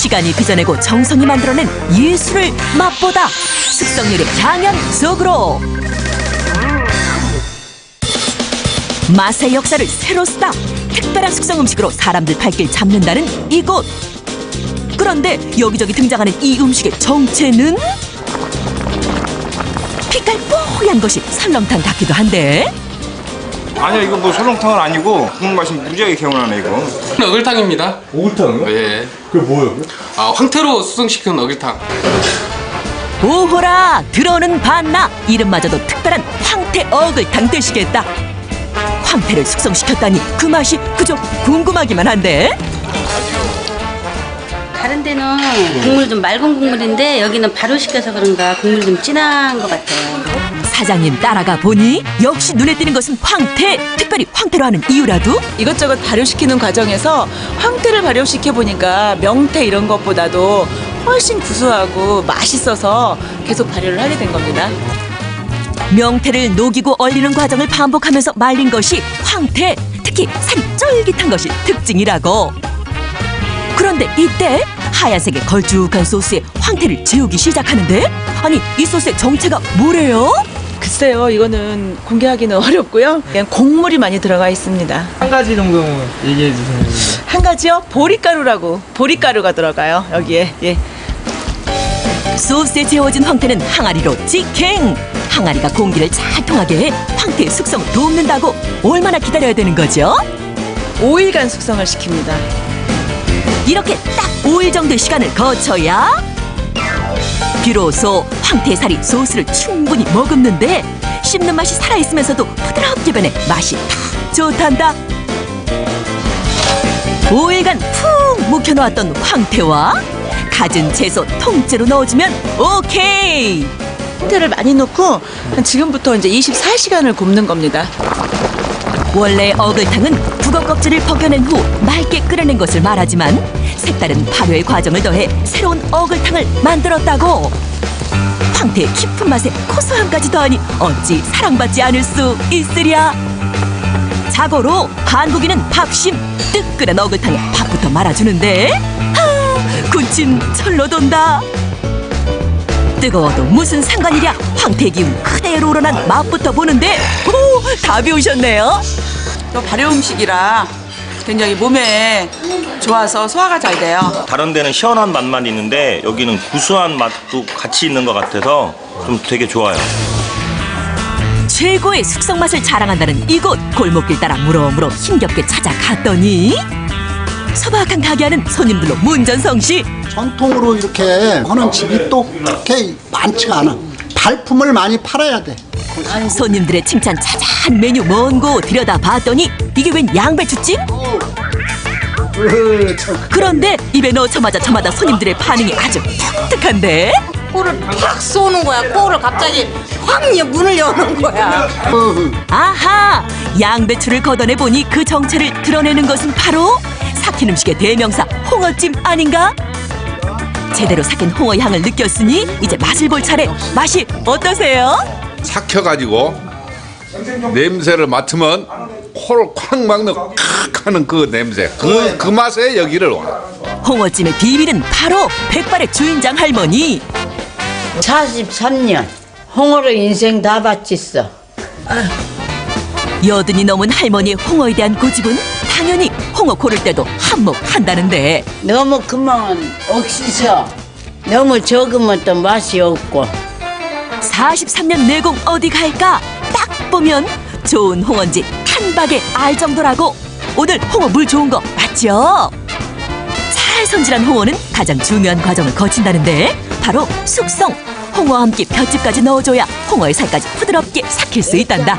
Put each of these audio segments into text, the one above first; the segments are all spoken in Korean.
시간이 빚어내고 정성이 만들어낸 예술을 맛보다 숙성요리 향연 속으로. 맛의 역사를 새로 쓰다 특별한 숙성 음식으로 사람들 발길 잡는다는 이곳. 그런데 여기저기 등장하는 이 음식의 정체는? 빛깔 뽀얀 것이 설렁탕 같기도 한데 아니야 이거 뭐 설렁탕은 아니고 국물 맛이 무지하게 개운하네 이거 어글탕입니다. 오글탕이요? 예. 그게 뭐예요? 아, 황태로 수성시킨 어글탕. 오호라 들어오는 반나 이름마저도 특별한 황태 어글탕 되시겠다 황태를 숙성시켰다니 그 맛이 그저 궁금하기만 한데 다른 데는 국물 좀 맑은 국물인데 여기는 바로 식혀서 그런가 국물 좀 진한 것 같아요. 사장님 따라가 보니 역시 눈에 띄는 것은 황태 특별히 황태로 하는 이유라도 이것저것 발효시키는 과정에서 황태를 발효시켜 보니까 명태 이런 것보다도 훨씬 구수하고 맛있어서 계속 발효를 하게 된 겁니다. 명태를 녹이고 얼리는 과정을 반복하면서 말린 것이 황태 특히 살이 쫄깃한 것이 특징이라고 그런데 이때 하얀색의 걸쭉한 소스에 황태를 재우기 시작하는데 아니 이 소스의 정체가 뭐래요? 글쎄요, 이거는 공개하기는 어렵고요. 그냥 곡물이 많이 들어가 있습니다. 한 가지 정도 얘기해 주세요. 한 가지요, 보리가루라고 보리가루가 들어가요 여기에. 예. 소스에 재워진 황태는 항아리로 직행 항아리가 공기를 잘 통하게 해 황태의 숙성을 돕는다고 얼마나 기다려야 되는 거죠? 5일간 숙성을 시킵니다. 이렇게 딱 5일 정도의 시간을 거쳐야 비로소 황태의 살이 소스를 충분히 머금는데 씹는 맛이 살아있으면서도 부드럽게 변해 맛이 딱 좋단다 5일간 푹 묵혀놓았던 황태와 갖은 채소 통째로 넣어주면 오케이 황태를 많이 넣고 한 지금부터 이제 24시간을 굽는 겁니다. 원래 어글탕은 북어 껍질을 벗겨낸 후 맑게 끓여낸 것을 말하지만 색다른 발효의 과정을 더해 새로운 어글탕을 만들었다고. 황태의 깊은 맛에 고소함까지 더하니 어찌 사랑받지 않을 수 있으랴? 자고로 한국인은 밥심 뜨끈한 어글탕에 밥부터 말아주는데 하 군침 철로 돈다. 뜨거워도 무슨 상관이랴? 황태 기운 그대로 우러난 맛부터 보는데 오 답이 오셨네요 또 발효 음식이라 굉장히 몸에 좋아서 소화가 잘 돼요. 다른 데는 시원한 맛만 있는데 여기는 구수한 맛도 같이 있는 것 같아서 좀 되게 좋아요. 최고의 숙성 맛을 자랑한다는 이곳 골목길 따라 무럭무럭 힘겹게 찾아갔더니 소박한 가게 하는 손님들로 문전성시 전통으로 이렇게 하는 집이 또 그렇게 많지가 않아. 발품을 많이 팔아야 돼. 손님들의 칭찬 자자한 메뉴 먼고 들여다봤더니 이게 웬 양배추찜? 으, 참. 그런데 입에 넣자마자 저마다 손님들의 반응이 아주 독특한데 코를 팍 쏘는 거야. 코를 갑자기 확 여- 문을 여는 거야. 아하 양배추를 걷어내 보니 그 정체를 드러내는 것은 바로 삭힌 음식의 대명사 홍어찜 아닌가? 제대로 삭힌 홍어 향을 느꼈으니 이제 맛을 볼 차례 맛이 어떠세요? 삭혀가지고 냄새를 맡으면 코를 콱 막는 칵 하는 그 냄새 그, 그 맛에 여기를 와. 홍어찜의 비밀은 바로 백발의 주인장 할머니. 43년 홍어로 인생 다 바쳤어. 여든이 넘은 할머니의 홍어에 대한 고집은 당연히 홍어 고를 때도 한몫한다는데. 너무 크면 억시서. 너무 적으면 또 맛이 없고 43년 내공 어디 갈까? 딱 보면 좋은 홍어인지 탄박에 알 정도라고 오늘 홍어 물 좋은 거 맞죠? 잘 손질한 홍어는 가장 중요한 과정을 거친다는데 바로 숙성 홍어와 함께 볏짚까지 넣어줘야 홍어의 살까지 부드럽게 삭힐 수 있단다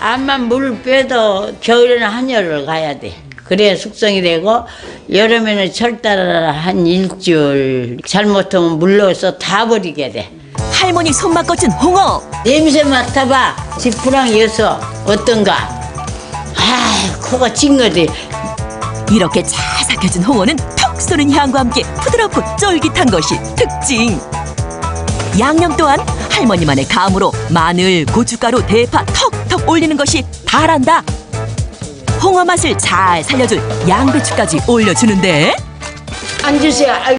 암만 물 빼도 겨울에는 한여름을 가야 돼. 그래야 숙성이 되고 여름에는 철따라 한 일주일 잘못하면 물러서 다 버리게 돼. 할머니 손맛 거친 홍어 냄새 맡아봐. 지푸랑 여서 어떤가? 아, 코가 찡거지. 이렇게 잘 삭혀진 홍어는 톡 쏘는 향과 함께 부드럽고 쫄깃한 것이 특징. 양념 또한 할머니만의 감으로 마늘, 고춧가루, 대파 턱턱 올리는 것이 다란다. 홍어 맛을 잘 살려줄 양배추까지 올려주는데 앉으세요.